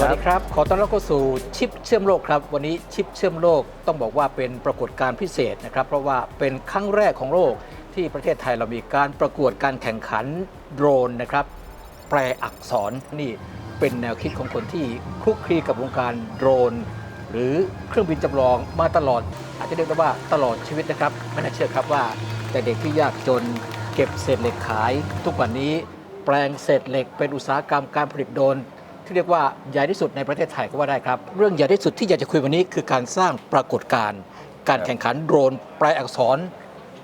สวัสดีครับดีครับ ขอต้อนรับเข้าสู่ชิปเชื่อมโลกครับ วันนี้ชิปเชื่อมโลกต้องบอกว่าเป็นปรากฏการณ์พิเศษนะครับ เพราะว่าเป็นครั้งแรกของโลกที่ประเทศไทยเรามีการประกวดการแข่งขันโดรนนะครับ แปลอักษรนี่เป็นแนวคิดของคนที่คลุกคลีกับวงการโดรน หรือเครื่องบินจำลองมาตลอด อาจจะเรียกได้ว่าตลอดชีวิตนะครับไม่น่าเชื่อครับว่า แต่เด็กที่ยากจนเก็บเศษเหล็กขาย ทุกวันนี้แปลงเศษเหล็กเป็นอุตสาหกรรมการผลิตโดรน ที่เรียกว่าใหญ่ที่สุดในประเทศไทยก็ว่าได้ครับ เรื่องใหญ่ที่สุดที่อยากจะคุยวันนี้คือการสร้างปรากฏการณ์การแข่งขันโดรนแปลอักษร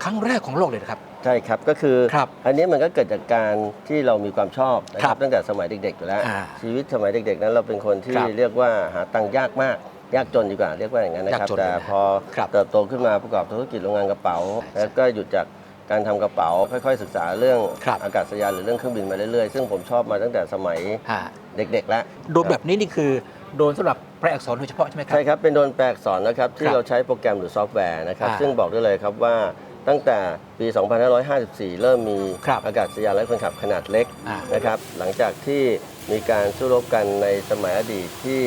ครั้งแรกของโลกเลยนะครับ ใช่ครับ ก็คือครับอันนี้มันก็เกิดจากการที่เรามีความชอบนะคครัรับบตั้งแต่สมัยเด็กๆอยู่แล้ว อ่าชีวิตสมัยเด็กๆ นั้นเราเป็นคนที่ครับเรียกว่าหาตังค์ยากมาก ยากจนดีกว่าเรียกว่าอย่างนั้นนะครับ ยากจนแต่เลยนะพอครับเติบโตขึ้นมาประกอบธุรกิจโรงงานกระเป๋า ใช่แล้วก็หยุดจาก การทำกระเป๋าค่อยๆ ศึกษาเรื่องครับ อากาศยานหรือเรื่องเครื่องบินมาเรื่อยๆ ซึ่งผมชอบมาตั้งแต่สมัยฮะเด็กๆแล้ว โดรนแบบนี้นี่คือโดรนสำหรับแปลอักษรโดยเฉพาะใช่ไหมครัใช่ครับ เป็นโดรนแปลอักษรนะครับ ที่ครับเราใช้โปรแกรมหรือซอฟต์แวร์นะครับ อ่าซึ่งบอกได้เลยครับว่าตั้งแต่ปี 2554 เริ่มมีครับอากาศยานไร้คนขับขนาดเล็กอ่านะครับ หลังจากที่มีการสู้รบกันในสมัยอดีตที่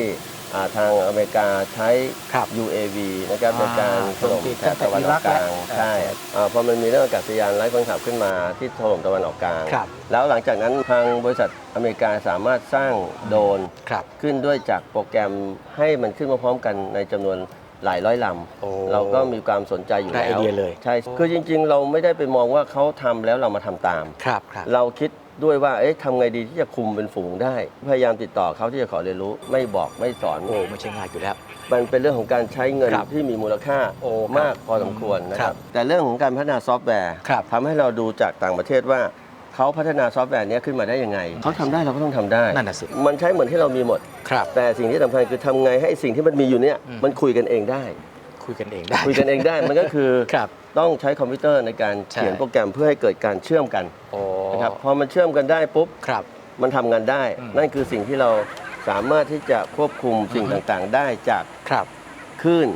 อ่าทางอเมริกาใช้ ครับ UAV นะครับอ่าในการถล่มแถบตะวันออกกลางตั้งแต่อิรักแล้วใช่อ่าพอมันมีเรื่องอากาศยานไร้คนขับขึ้นมาที่ถล่มตะวันออกกลาง ครับ แล้วหลังจากนั้นทางบริษัทอเมริกาสามารถสร้างโดรนครับ ขึ้นด้วยจากโปรแกรมให้มันขึ้นมาพร้อมกันในจำนวนหลายร้อยลโอ้ำเราก็มีความสนใจอยู่ได้แล้วไอเดียเลย ใช่คือจริงๆ เราไม่ได้ไปมองว่าเขาทำแล้วเรามาทำตาม ครับครับ เราคิด ด้วยว่าเอ๊ะทำไงดีที่จะคุมเป็นฝูงได้ พยายามติดต่อเขาที่จะขอเรียนรู้ไม่บอกไม่สอนโอ้ไม่ใช่ง่ายอยู่แล้ว มันเป็นเรื่องของการใช้เงินครับที่มีมูลค่าโอ้ครับมากพอสมควรนะคครัรับบแต่เรื่องของการพัฒนาซอฟต์แวร์ครับทำให้เราดูจากต่างประเทศว่าเขาพัฒนาซอฟต์แวร์เนี้ยขึ้นมาได้ยังไงเขาทำได้เราก็ต้องทำได้นั่นน่ะสิมันใช้เหมือนที่เรามีหมดครับแต่สิ่งที่สำคัญคือทำไงให้สิ่งที่มันมีอยู่เนี่ยอืมมันคุยกันเองได้ คุยกันเองได้คุยกันเองได้มันก็คือครับ ต้องใช้คอมพิวเตอร์ในการใช่เขียนโปรแกรมเพื่อให้เกิดการเชื่อมกันโอ้นะครับพอมันเชื่อมกันได้ปุ๊บครับมันทำงานได้อืมนั่นคือสิ่งที่เราสามารถที่จะควบคุมสิ่งอือฮึต่างๆ ได้จากครับคลื่น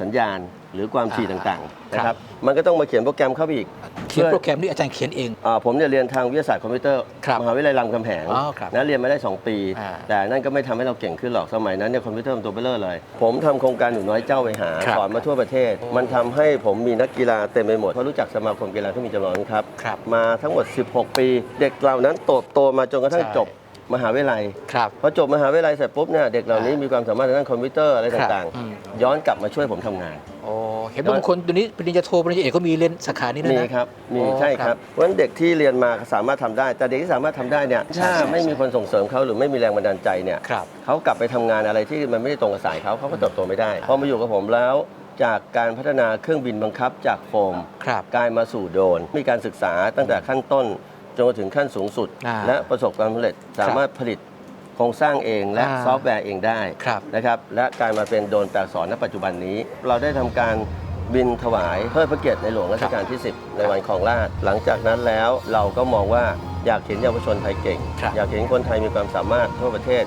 สัญญาณหรือความถี่อ่าต่างๆนะคครัรับบมันก็ต้องมาเขียนโปรแกรมเข้าไปอีก เขียนโปรแกรมนี่อาจารย์เขียนเอง อ่าผมเนี่ยเรียนทางวิทยาศาสตร์คอมพิวเตอร์ครับมหาวิทยาลัยรามคำแหงอ๋อครับนะเรียนมาได้ 2 ปี อ่าแต่นั่นก็ไม่ทำให้เราเก่งขึ้นหรอกสมัยนั้นเนี่ยคอมพิวเตอร์มันตัวเบลเลอร์เลย ผมทำโครงการหนูน้อยเจ้าไปหาครับสอนมาทั่วประเทศ มันทำให้ผมมีนักกีฬาเต็มไปหมดเพราะรู้จักสมาคมกีฬาเครื่องบินจำลองครับ ครับ มาทั้งหมด 16 ปี เด็กเหล่านั้นโตโตมาจนกระทั่งใช่จบมหาวิทยาลัย ครับ พอจบมหาวิทยาลัยเสร็จปุ๊บเนี่ยเด็กเหล่านี้อ่ามีมีความสามารถทางด้านคอมพิวเตอร์อะไรครับต่างอืม ๆ ย้อนกลับมาช่วยผมทำงาน โอ้ เห็นบางคนตัวนี้ปริญญาโทปริญญาเอกก็มีเรียนสาขานี้ด้วยมีนะ ครับมีโอ้ใช่คครัรับบเพราะฉะนั้นเด็กที่เรียนมาสามารถทำได้ แต่เด็กที่สามารถทำได้เนี่ยใช่ถ้าใช่ ไม่มีคนส่งเสริมเขาหรือไม่มีแรงบันดาลใจเนี่ยครับ เขากลับไปทำงานอะไรที่มันไม่ได้ตรงกับสายเขาเขาก็เติบโตไม่ได้พอมาอยู่กับผมแล้ว จากการพัฒนาเครื่องบินบังคับจากโฟม ครับ กลายมาสู่โดรนมีการศึกษาตั้งแต่ขั้นต้นจนมาถึงขั้นสูงสุด อ่าและประสบความสำเร็จสามารถผลิต โครงสร้างเองและอ่าซอฟต์แวร์เองได้ครับนะครับและกลายมาเป็นโดรนแปลอักษรณปัจจุบันนี้ เราได้ทำการบินถวายเพื่อพระเกียรติในหลวงรัชกาลที่ 10 ในวันครองราชย์หลังจากนั้นแล้วเราก็มองว่าอยากเห็นเยาวชนไทยเก่ง ครับ อยากเห็นคนไทยมีความสามารถทั่วประเทศ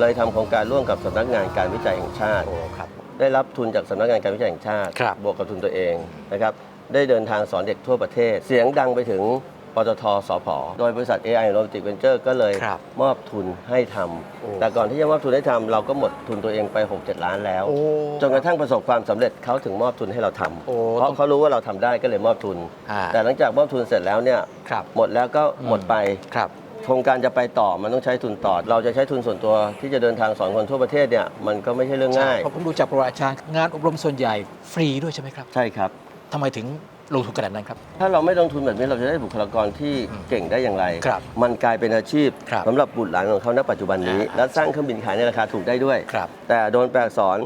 เลยทำโครงการร่วมกับสำนักงานการวิจัยแห่งชาติ โอ้ครับ ได้รับทุนจากสำนักงานการวิจัยแห่งชาติครับบวกกับทุนตัวเองนะครับ ได้เดินทางสอนเด็กทั่วประเทศ เสียงดังไปถึงป ตทสพโดยบริษัท AI Robotic Venture ก็เลยครับมอบทุนให้ทโอ้ำแต่ก่อนที่จะมอบทุนให้ทำเราก็หมดทุนตัวเองไป 6-7 ล้านแล้ว โอ้ จนกระทั่งประสบความสำเร็จเขาถึงมอบทุนให้เราทำโอ้เพราะเขารู้ว่าเราทำได้ก็เลยมอบทุน อ่า แต่หลังจากมอบทุนเสร็จแล้วเนี่ยครับหมดแล้วก็หมดไป ครับ โครงการจะไปต่อมันต้องใช้ทุนต่อ เราจะใช้ทุนส่วนตัวที่จะเดินทางสอนคนทั่วประเทศเนี่ยมันก็ไม่ใช่เรื่องง่าย เพราะผมดูจากประวัติอาจารย์งานอบรมส่วนใหญ่ฟรีด้วยใช่ไหมครับใช่ครับ ทำไมถึง ลงทุนขนาดนั้นครับ ถ้าเราไม่ลงทุนแบบนี้เราจะได้บุคลากรที่อืมเก่งได้อย่างไร ครับมันกลายเป็นอาชีพครับสำหรับบุตรหลานของเขาณปัจจุบันนี้อ่าและสร้างเครื่องบินขายในราคาถูกได้ด้วย ครับ แต่โดนแปลอักษร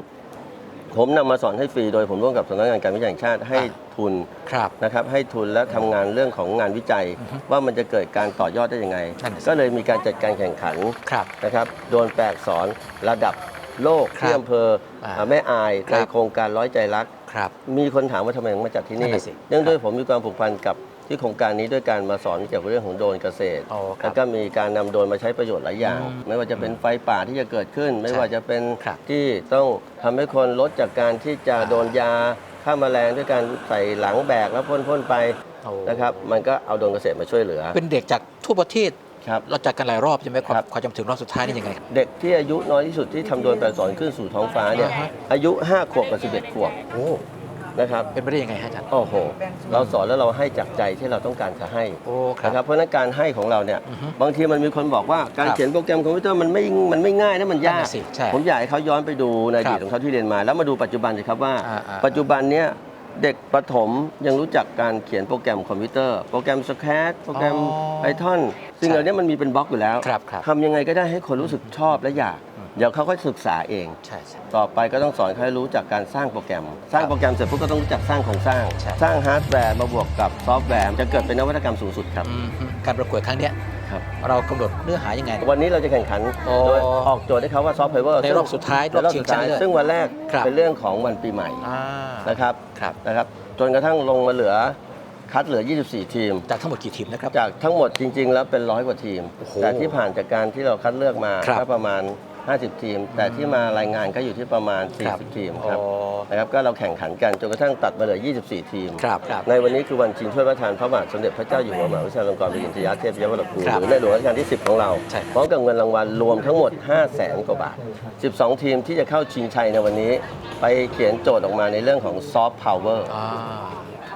ผมนำมาสอนให้ฟรีโดยผมร่วมกับสำนักงานการวิจัยแห่งชาติให้อ่าทุน ครับ นะครับให้ทุนและทำงานเรื่องของงานวิจัยอือฮึว่ามันจะเกิดการต่อยอดได้ยังไง นั่นน่ะสิ ก็เลยมีการจัดการแข่งขันครับ นะครับโดนแปลอักษรระดับโลกครับที่อำเภออ่าอ่าแม่อายครัในบโครงการร้อยใจรัก ครับ มีคนถามว่าทำไมถึงมาจัดที่นี่นั่นน่ะสิเนื่องด้วยผมมีความผูกพันกับที่โครงการนี้ด้วยการมาสอนเกี่ยวกับเรื่องของโดรนเกษตร อ๋อครับแล้วก็มีการนำโดรนมาใช้ประโยชน์หลายอย่าง อืมไม่ว่าจะเป็นไฟป่าที่จะเกิดขึ้น ไม่ใช่ว่าจะเป็นครับที่ต้องทำให้คนลดจากการที่จะอ่าโดนยาฆ่าแมลงด้วยการใส่หลังแบกแล้วพ่นๆไปโอ้ นะครับ มันก็เอาโดรนเกษตรมาช่วยเหลือ เป็นเด็กจากทั่วประเทศ ครับเราจัดกันหลายรอบใช่ไหมคครัรับบความจำถึงรอบสุดท้ายนี่ยังไงเด็กที่อายุน้อยที่สุดที่ทำโดรนแปลอักษรขึ้นสู่ท้องฟ้าเนี่ยอ่าฮะ อายุ 5 ขวบกับ 11 ขวบโอ้นะครับเป็นไปได้ยังไงฮะอาจารย์โอ้โห เราสอนแล้วเราให้จากใจที่เราต้องการจะให้โอ้ครับ นะครับเพราะฉะนั้นการให้ของเราเนี่ยอือฮึบางทีมันมีคนบอกว่าการครับเขียนโปรแกรมคอมพิวเตอร์มันไม่มันไม่ง่ายนะมันยานั่กนน่ะสิใช่ผมอยากให้เขาย้อนไปดูในอดีครัตบของเขาที่เรียนมา แล้วมาดูปัจจุบันสิครับว่า อ่าอ่าปัจจุบันเนี่ย เด็กประถมยังรู้จักการเขียนโปรแกรมคอมพิวเตอร์ โปรแกรมสแครโปรแกรมอ๋อไพทอนซึ่งใช่เหล่านี้มันมีเป็นบล็อกอยู่แล้วครับครับ ทำยังไงก็ได้ให้คนรู้สึกชอบและอยากอืมเดี๋ยวเขาก็ศึกษาเอง ใช่ใช่ ต่อไปก็ต้องสอนเขาให้รู้จักการสร้างโปรแกรม สร้างโปรแกรมเสร็จปุ๊บก็ต้องรู้จักสร้างโครงสร้าง ใช่ สร้างฮาร์ดแวร์มาบวกกับซอฟต์แวร์จะเกิดเป็นนวัตกรรมสูงสุดครับ อืมฮึการประกวดครั้งเนี้ย ครับ เรากำหนดเนื้อหายังไง วันนี้เราจะแข่งขันโอ้โดยออกโจทย์ให้เขาว่าซอฟต์พาวเวอร์ในรอบสุดท้ายในรอบรอบชิสุงดท้ายชนะเลิศซึ่งวันแรกครับ เป็นเรื่องของวันปีใหม่อ่านะครับครับ นะครับจนกระทั่งลงมาเหลือคัดเหลือ 24 ทีม จากทั้งหมดกี่ทีมนะครับ จากทั้งหมดจริง ๆ แล้วเป็นร้อยกว่าทีม โอ้โหแต่ที่ผ่านจากการที่เราคัดเลือกมาครับ ก็ประมาณ 50 ทีม แต่ที่มารายงานก็อยู่ที่ประมาณ40 ทีมครับอ๋อนะครับก็เราแข่งขันกันจนกระทั่งตัดมาเหลือ 24 ทีม ครับครับในวันนี้คือวันชิงถ้วยพระทานพระบาทสมเด็จพระเจ้าอยู่หัวมหาวิทยาลัยลงกรณ์บดินทรยาเทพยวรกูครับหรือในหลวงรัชกาลที่ 10 ของเราใช่พร้อมกับเงินรางวัลรวมทั้งหมด 5 0 0แสนกว่าบาท 12 ทีมที่จะเข้าชิงชัยในวันนี้ ไปเขียนโจทย์ออกมาในเรื่องของซอฟต์พาวเวอร์อ่า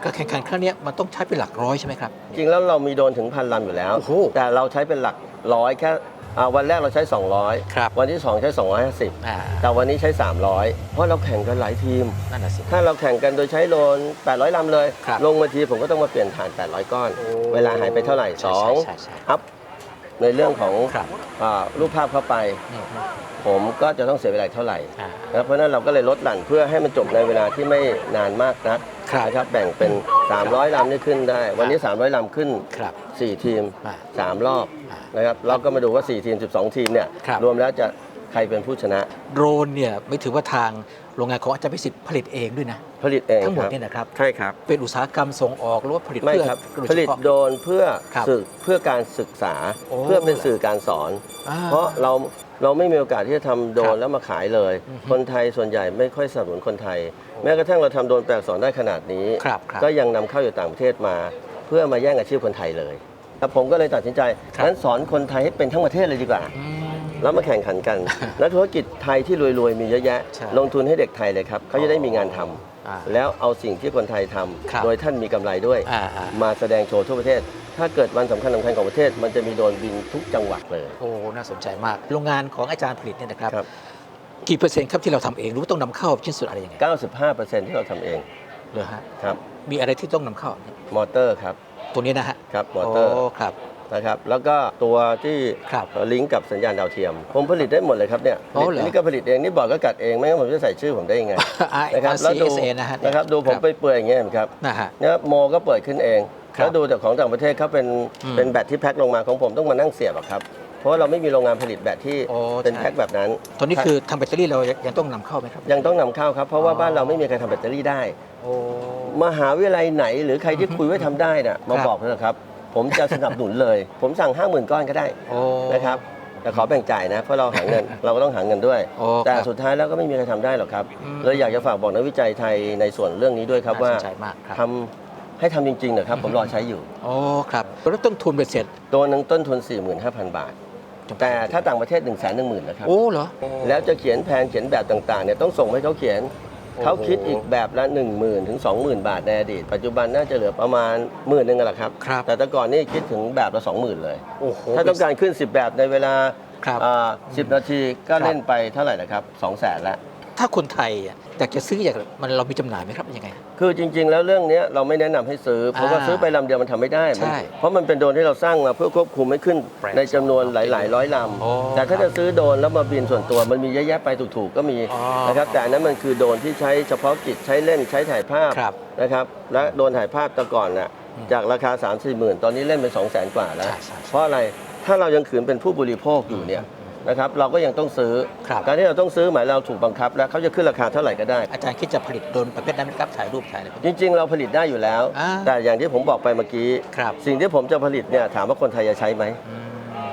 การแข่งขันครั้งเนี้ยมันต้องใช้เป็นหลักร้อยใช่ไหมครับ จริงแล้วเรามีโดรนถึงพันลำอยู่แล้ว โอ้โหแต่เราใช้เป็นหลักร้อยแค่ อ่าวันแรกเราใช้ 200 ครับวันที่ 2 ใช้250อ่าแต่วันนี้ใช้ 300 เพราะเราแข่งกันหลายทีม นั่นน่ะสิ ถ้าเราแข่งกันโดยใช้โดรน800 ลำเลย ครับลงมาทีผมก็ต้องมาเปลี่ยนฐาน 800 ก้อนโอ้เวลาหายไปเท่าไหร่ ใช่ใช่ใช่ใช่2 อัพ ในเรื่องของครับอ่ารูปภาพเข้าไป อืมฮึผมก็จะต้องเสียเวลาเท่าไหร่อ่า นะครับเพราะฉะนั้นเราก็เลยลดหลั่นเพื่อให้มันจบในเวลาที่ไม่นานมากนัก ครับนะครับแบ่งเป็น 300ลำนี่ขึ้นได้ วันนี้ 300ลำขึ้น ครับ 4 ทีม อ่า3 รอบอ่าน นะครับเราก็มาดูว่า 4 ทีม 12 ทีมเนี่ยครับ รวมแล้วจะใครเป็นผู้ชนะโดรนเนี่ยไม่ถือว่าทางโรงงานของอาจารย์พิสิทธิ์ผลิตเองด้วยนะ ผลิตเองทั้งหมดครับ เนี่ยนะครับ ใช่ครับ เป็นอุตสาหกรรมส่งออกหรือว่าผลิตไม่เพื่อครับโดยผเฉลิตพาะ โดรนเพื่อครับสื่อเพื่อการศึกษาโอ้เพื่อเป็นสื่อการสอน อ่าเพราะเรา เราไม่มีโอกาสที่จะทำโดรครันบแล้วมาขายเลยอือฮึคนไทยส่วนใหญ่ไม่ค่อยสนับสนุนคนไทย แม้กระทั่งเราทำโดรนแปลอักษรได้ขนาดนี้ ครับครับ ก็ยังนำเข้าอยู่ต่างประเทศมา เพื่อมาแย่งอาชีพคนไทยเลยแล้วผมก็เลยตัดสินใจครับ งั้นสอนคนไทยให้เป็นทั้งประเทศเลยดีกว่า อืม แล้วมาแข่งขันกัน นักธุรกิจไทยที่รวยๆ มีเยอะแยะ ใช่ลงทุนให้เด็กไทยเลยครับเขาจะได้มีงานทำอ่าแล้วเอาสิ่งที่คนไทยทำครับโดยท่านมีกำไรด้วย อ่าอ่ามาแสดงโชว์ทั่วประเทศ ถ้าเกิดวันสำคัญสำคัญของประเทศ มันจะมีโดรนบินทุกจังหวัดเลย โอ้น่าสนใจมาก โรงงานของอาจารย์ผลิตเนี่ยนะครับ ครับ กี่เปอร์เซ็นต์ครับที่เราทำเองหรือว่าต้องนำเข้าชิ้นส่วนอะไรยังไง95%ที่เราทำเองเลยฮะครับ มีอะไรที่ต้องนำเข้ามอเตอร์ครับตัวนี้นะฮะครับมอเตอร์โครับ นะครับแล้วก็ตัวที่ครับลิงก์กับสัญญาณดาวเทียม ผมผลิตได้หมดเลยครับเนี่ยอ๋อเหรอ นี่ก็ผลิตเองนี่บอร์ดก็กัดเองไม่งั้นผมจะใส่ชื่อผมได้ยังไง R นะครับ แล้วดู CSA นะฮะนะครับดูผมไปเปื่อยอย่างเงี้ยเห็นไหมครับนะฮะ เนี่ยโมก็เปิดขึ้นเองครับ แล้วดูจากของต่างประเทศเขาเป็นอืมเป็นแบตที่แพ็คลงมาของผมต้องมานั่งเสียบอะครับ เพราะว่าเราไม่มีโรงงานผลิตแบตที่โอ้เป็นใช่ แพ็คแบบนั้นตัวนี้คือทำแบตเตอรี่เรายังต้องนำเข้าไหมครับ ยังต้องนำเข้าครับ เพราะว่าอ๋อบ้านเราไม่มีใครทำแบตเตอรี่ได้ โอ้ มหาวิทยาลัยไหนหรือใครที่คุยไว้ทำได้น่ะมาครับ บอกเลยนะครับ ผมจะสนับสนุนเลย ผมสั่ง 5 0,000 ก้อนก็ได้โอ้ นะครับแต่ขอแบ่งจ่ายนะเพราะเราหาเงิน เราก็ต้องหาเงินด้วย โอ้แต่ครับสุดท้ายแล้วก็ไม่มีใครทำได้หรอกครับอืม เลยอยากจะฝากบอกนักวิจัยไทยในส่วนเรื่องนี้ด้วยครับว่าน่สนใจมากครับ ทำ ให้ทำจริงๆนะครับผมรอใช้อยู่ โอ้ครับแล้วต้นทุนเป็นเสร็จตัวหนึ่งต้นทุน 45,000 บาท แต่ถ้าต่างประเทศ 1 1 0 0 0 0นะครับโอ้เหรอ แล้วจะเขียนแผนเขียนแบบต่างๆเนี่ยต้องส่งให้เขาเขียนโอ้โหเขาคิดอีกแบบละ 1 0,000ถึง20,000 บาทในอดีต ปัจจุบันน่าจะเหลือประมาณหมื่นหนึงแหละครับ ครับ แต่แต่ก่อนนี่คิดถึงแบบละ 20,000 เลย โอ้โห ถ้าต้องการขึ้น 10 แบบในเวลาครับอ่า10 นาทีก็ครับเล่นไปเท่าไหร่นะครับ2 0 0 0 0 0ละ ถ้าคนไทยอะอยากจะซื้ออยากมันเรามีจำหน่ายไหมครับยังไง คือจริง ๆ แล้วเรื่องเนี้ยเราไม่แนะนำให้ซื้อ เพราะว่าอ่าซื้อไปลำเดียวมันทำไม่ได้มันใช่เพราะมันเป็นโดรนที่เราสร้างมาเพื่อควบคุมให้ขึ้นแปลกในจำนวนหลาย ๆ ร้อยลโอ้ำแต่ถ้าครัจะบซื้อโดรนแล้วมาบินส่วนตัวมันมีเยอะแยะไปถูก ๆ ก็มีอ๋อนะครับแต่อันนั้นมันคือโดรนที่ใช้เฉพาะกิจใช้เล่นใช้ถ่ายภาพครับนะครับและโดรนถ่ายภาพแต่ก่อนน่ะอืมจากราคา 3 4หมื่นตอนนี้เล่นเป็น2 0 0 0 0 0กว่าแล้วใช่ใช่เพราะอะไรถ้าเรายังขืนเป็นผู้บริโภคอยู่เนี่ย นะครับเราก็ยังต้องซื้อ ครับ การที่เราต้องซื้อหมายเราถูกบังคับ แล้วเขาจะขึ้นราคาเท่าไหร่ก็ได้ อาจารย์คิดจะผลิตโดรนประเภทนั้นไหมครับถ่ายรูปถ่ายอะไรพวกจนี้ ริง ๆ เราผลิตได้อยู่แล้ว อ่าแต่อย่างที่ผมบอกไปเมื่อกี้ ครับ สิ่งที่ผมจะผลิตเนี่ยถามว่าคนไทยจะใช้ไหม อืม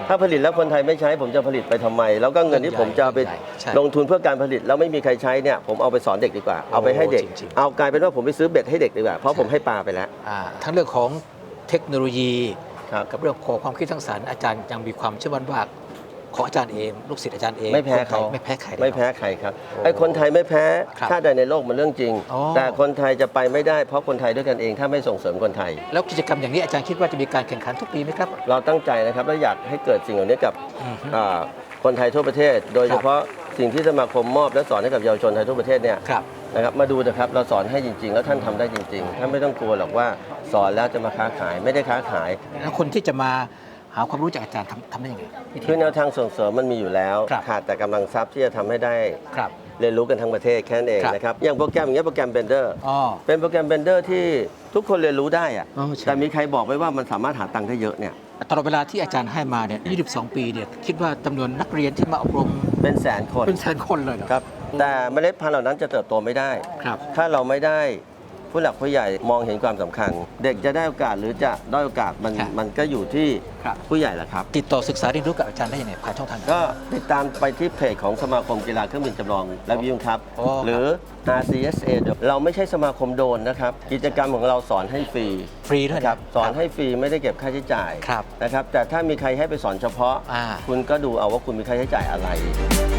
ถ้าผลิตแล้วคนไทยไม่ใช้ ผมจะผลิตไปทำไม แล้วก็เงินที่ผมจะเอาไปใหญ่ใช่ลงทุนเพื่อการผลิตแล้วไม่มีใครใช้เนี่ยผมเอาไปสอนเด็กดีกว่าเอาไปให้เด็ก จริงๆ เอากลายเป็นว่าผมไปซื้อเบ็ดให้เด็กดีกว่าเพราะใช่ผมให้ปลาไปแล้ว อ่าทั้งเรื่องของเทคโนโลยี ครับ กับเรื่องของความคิดสร้างสรรค์อาจารย์ยังมีความเชื่อมั่นว่า ของอาจารย์เองลูกศิษย์อาจารย์เองไม่แพ้คนไทยเขาไม่แพ้ใครไม่แพ้ใครครับโอ้ไอ้คนไทยไม่แพ้ครับชาติใดในโลกมันเรื่องจริงอ๋อแต่คนไทยจะไปไม่ได้เพราะคนไทยด้วยกันเองถ้าไม่ส่งเสริมคนไทย แล้วกิจกรรมอย่างนี้อาจารย์คิดว่าจะมีการแข่งขันทุกปีไหมครับ เราตั้งใจนะครับและอยากให้เกิดสิ่งเหล่านี้กับอือฮึอ่าคนไทยทั่วประเทศ โดยครัเฉบพาะสิ่งที่สมาคมมอบและสอนให้กับเยาวชนไทยทั่วประเทศเนี่ยครับนะครับมาดูนะครับเราสอนให้จริง ๆ แล้วท่านทำได้จริง ๆ ท่านไม่ต้องกลัวหรอกว่าสอนแล้วจะมาค้าขายไม่ได้ค้าขาย แล้วคนที่จะมา หาความรู้จากอาจารย์ทำทำได้ยังไงวิธี คือแนวทางส่งเสริมมันมีอยู่แล้ว ครับขาดแต่กำลังทรัพย์ที่จะทำให้ได้ครับเรียนรู้กันทั้งประเทศแค่นั้นเองครับ นะครับ อย่างโปรแกรมอย่างเงี้ยโปรแกรมเบนเดอร์ อ๋อ เป็นโปรแกรมเบนเดอร์ที่ทุกคนเรียนรู้ได้อะอ๋อใช่ แต่มีใครบอกไว้ว่ามันสามารถหาตังค์ได้เยอะเนี่ย ตลอดเวลาที่อาจารย์ให้มาเนี่ย 22 ปีเนี่ย คิดว่าจำนวนนักเรียนที่มาอบรมเป็นแสนคน เป็นแสนคนเลยเหรอครับ แต่เมล็ดพันธุ์เหล่านั้นจะเติบโตไม่ได้ ครับ ถ้าเราไม่ได้ ผู้หลักผู้ใหญ่มองเห็นความสำคัญ เด็กจะได้โอกาสหรือจะด้อยโอกาสมันครับมันก็อยู่ที่ครับ ผู้ใหญ่แหละครับ ติดต่อศึกษาเรียนรู้กับอาจารย์ได้ยังไงผ่านช่องทางไหน ก็ติดตามไปที่เพจของสมาคมกีฬาเครื่องบินจำลองและวิทยุครับอ๋อครับ หรือ RCSA เราไม่ใช่สมาคมโดรนนะครับ กิจกรรมของเราสอนให้ฟรีฟรีด้วยนะ นะครับสอนให้ฟรีไม่ได้เก็บค่าใช้จ่ายครับนะครับแต่ถ้ามีใครให้ไปสอนเฉพาะ อ่า คุณก็ดูเอาว่าคุณมีค่าใช้จ่ายอะไร「